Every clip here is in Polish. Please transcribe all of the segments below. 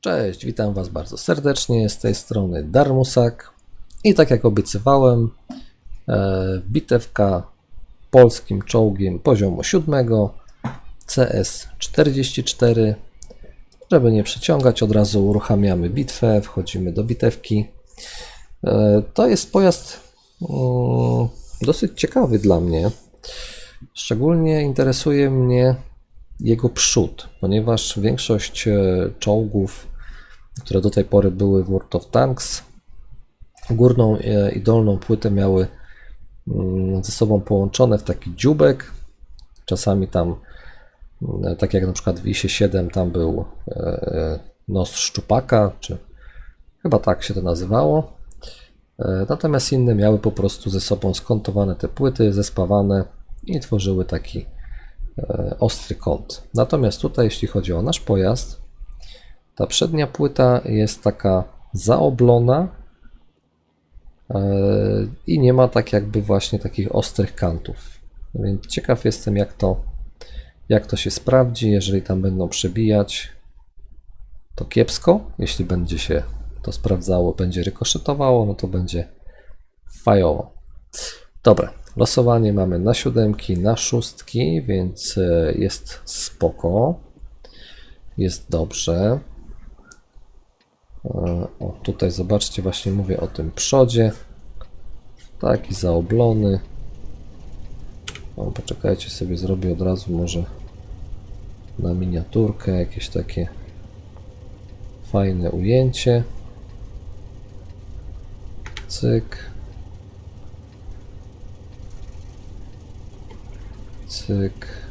Cześć, witam Was bardzo serdecznie. Z tej strony Darmusak. I tak jak obiecywałem, e, bitewka polskim czołgiem poziomu 7 CS44. Żeby nie przeciągać, od razu uruchamiamy bitwę, wchodzimy do bitewki. E, To jest pojazd mm, dosyć ciekawy dla mnie. Szczególnie interesuje mnie jego przód, ponieważ większość e, czołgów, które do tej pory były w World of Tanks, górną e, i dolną płytę miały mm, ze sobą połączone w taki dziubek. Czasami tam, mm, tak jak na przykład w ISie 7, tam był e, nos szczupaka, czy chyba tak się to nazywało. E, Natomiast inne miały po prostu ze sobą skontowane te płyty, zespawane i tworzyły taki e, ostry kąt. Natomiast tutaj, jeśli chodzi o nasz pojazd, ta przednia płyta jest taka zaoblona e, i nie ma tak jakby właśnie takich ostrych kantów. Więc ciekaw jestem, jak to, jak to się sprawdzi. Jeżeli tam będą przebijać, to kiepsko. Jeśli będzie się to sprawdzało, będzie rykoszetowało, no to będzie fajowo. Dobra, losowanie mamy na siódemki, na szóstki, więc e, jest spoko. Jest dobrze. O, tutaj zobaczcie, właśnie mówię o tym przodzie. Taki zaoblony. O, poczekajcie sobie, zrobię od razu może na miniaturkę jakieś takie fajne ujęcie. Cyk. Cyk.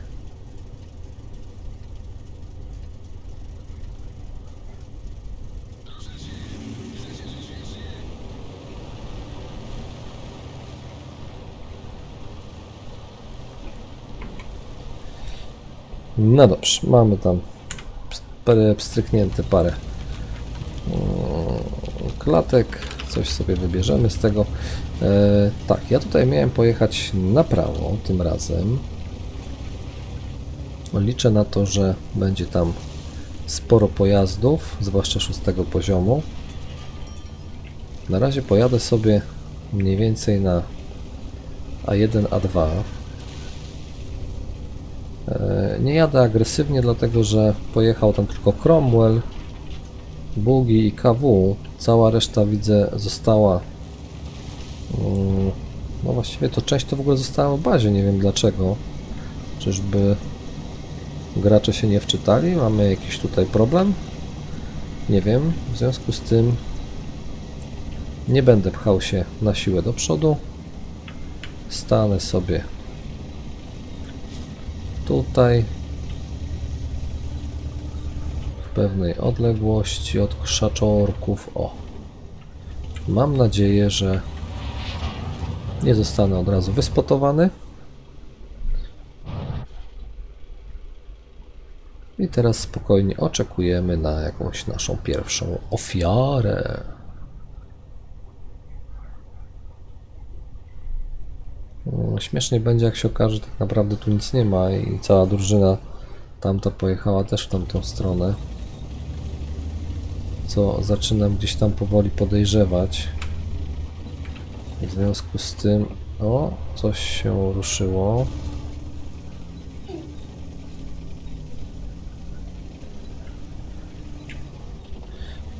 No dobrze, mamy tam pstryknięte parę mm, klatek, coś sobie wybierzemy z tego. E, tak, ja tutaj miałem pojechać na prawo tym razem. Liczę na to, że będzie tam sporo pojazdów, zwłaszcza szóstego poziomu. Na razie pojadę sobie mniej więcej na A1, A2. E, Nie jadę agresywnie, dlatego że pojechał tam tylko Cromwell, Bugi i KW. Cała reszta widzę została. mm, No właściwie to część to w ogóle została w bazie, nie wiem dlaczego. Czyżby gracze się nie wczytali? Mamy jakiś tutaj problem? Nie wiem. W związku z tym nie będę pchał się na siłę do przodu. Stanę sobie tutaj w pewnej odległości od krzaczorków. O. Mam nadzieję, że nie zostanę od razu wyspotowany. I teraz spokojnie oczekujemy na jakąś naszą pierwszą ofiarę. Śmiesznie będzie, jak się okaże, że tak naprawdę tu nic nie ma i cała drużyna tamta pojechała też w tamtą stronę. Co zaczynam gdzieś tam powoli podejrzewać. W związku z tym, o, coś się ruszyło.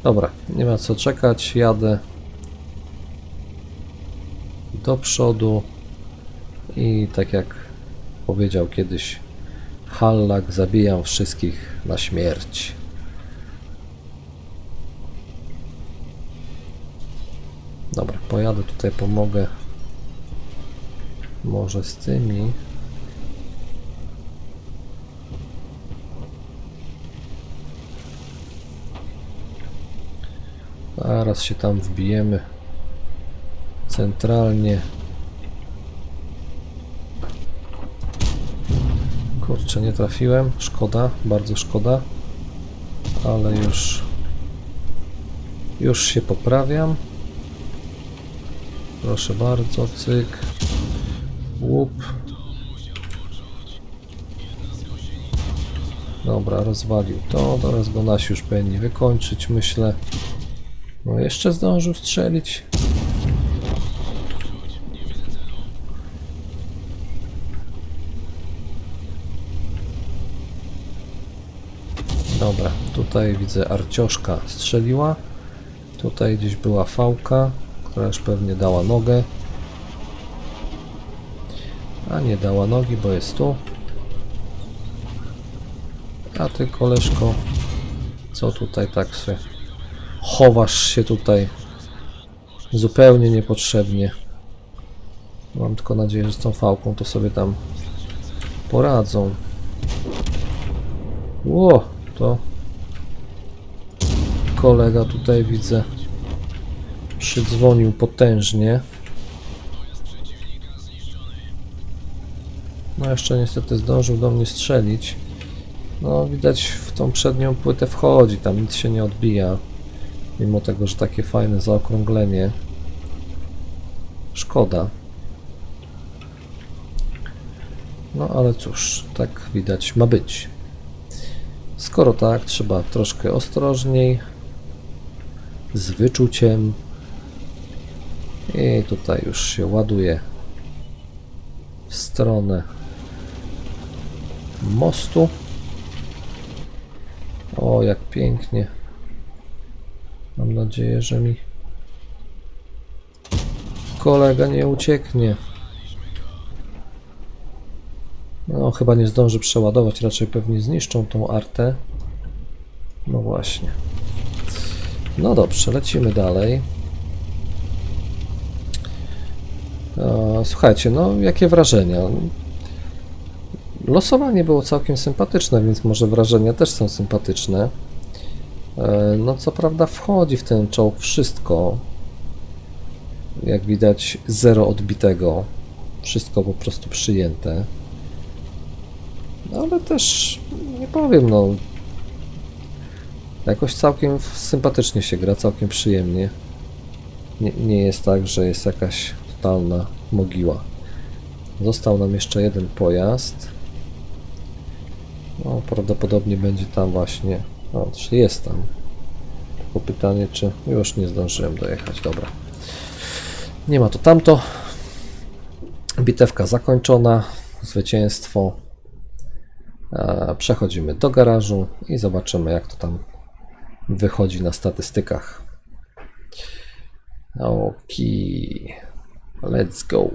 Dobra, nie ma co czekać, jadę do przodu. I tak jak powiedział kiedyś Hallak, zabijam wszystkich na śmierć. Dobra, pojadę tutaj, pomogę może z tymi. Zaraz się tam wbijemy centralnie. Kurczę, nie trafiłem. Szkoda, bardzo szkoda. Ale już. Już się poprawiam. Proszę bardzo, cyk. Łup. Dobra, rozwalił to, teraz go nasi już powinni wykończyć, myślę. No jeszcze zdążył strzelić. Dobra, tutaj widzę arcioszka strzeliła. Tutaj gdzieś była fałka, która już pewnie dała nogę. A nie dała nogi, bo jest tu. A ty koleżko, co tutaj tak się chowasz się tutaj zupełnie niepotrzebnie. Mam tylko nadzieję, że z tą fałką to sobie tam poradzą. Ło, to kolega tutaj widzę przydzwonił potężnie. No jeszcze niestety zdążył do mnie strzelić. No widać w tą przednią płytę wchodzi, tam nic się nie odbija. Mimo tego, że takie fajne zaokrąglenie. Szkoda. No ale cóż, tak widać ma być. Skoro tak, trzeba troszkę ostrożniej, z wyczuciem. I tutaj już się ładuje w stronę mostu. O, jak pięknie. Mam nadzieję, że mi kolega nie ucieknie. No, chyba nie zdąży przeładować, raczej pewnie zniszczą tą artę. No właśnie. No dobrze, lecimy dalej. E, Słuchajcie, no jakie wrażenia? Losowanie było całkiem sympatyczne, więc może wrażenia też są sympatyczne. E, No co prawda wchodzi w ten czołg wszystko. Jak widać zero odbitego. Wszystko po prostu przyjęte. No ale też nie powiem, no jakoś całkiem sympatycznie się gra, całkiem przyjemnie. Nie, nie jest tak, że jest jakaś totalna mogiła. Został nam jeszcze jeden pojazd. No, prawdopodobnie będzie tam właśnie. O, czyli jest tam. Tylko pytanie, czy już nie zdążyłem dojechać. Dobra. Nie ma to tamto. Bitewka zakończona. Zwycięstwo. Przechodzimy do garażu i zobaczymy, jak to tam wychodzi na statystykach. Ok. Let's go.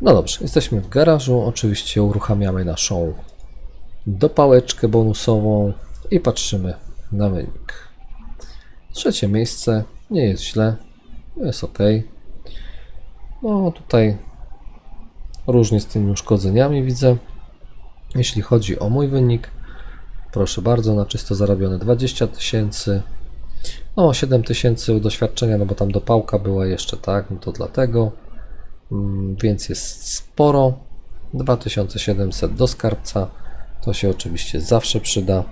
No dobrze, jesteśmy w garażu. Oczywiście uruchamiamy naszą dopałeczkę bonusową i patrzymy na wynik. Trzecie miejsce, nie jest źle, jest ok. No tutaj różnie z tymi uszkodzeniami widzę. Jeśli chodzi o mój wynik, proszę bardzo, na czysto zarobione 20 tysięcy. No 7 tysięcy doświadczenia, no bo tam dopałka była jeszcze, tak, no to dlatego. Mm, Więc jest sporo. 2700 do skarbca. To się oczywiście zawsze przyda.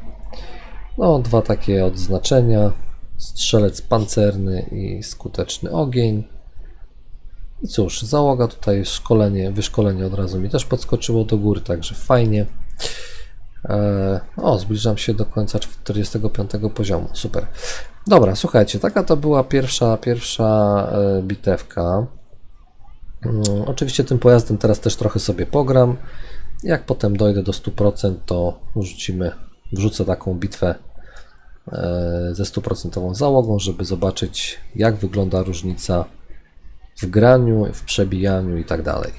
No, dwa takie odznaczenia. Strzelec pancerny i skuteczny ogień. I cóż, załoga tutaj szkolenie, wyszkolenie od razu mi też podskoczyło do góry, także fajnie. Eee, o, zbliżam się do końca 45 poziomu, super. Dobra, słuchajcie, taka to była pierwsza, pierwsza e, bitewka. Mm, Oczywiście tym pojazdem teraz też trochę sobie pogram. Jak potem dojdę do 100%, to rzucimy, wrzucę taką bitwę e, ze 100% załogą, żeby zobaczyć jak wygląda różnica w graniu, w przebijaniu i tak dalej.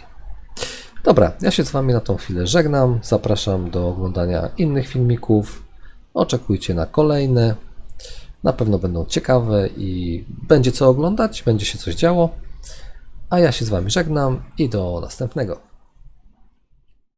Dobra, ja się z Wami na tą chwilę żegnam. Zapraszam do oglądania innych filmików. Oczekujcie na kolejne. Na pewno będą ciekawe i będzie co oglądać, będzie się coś działo. A ja się z Wami żegnam i do następnego.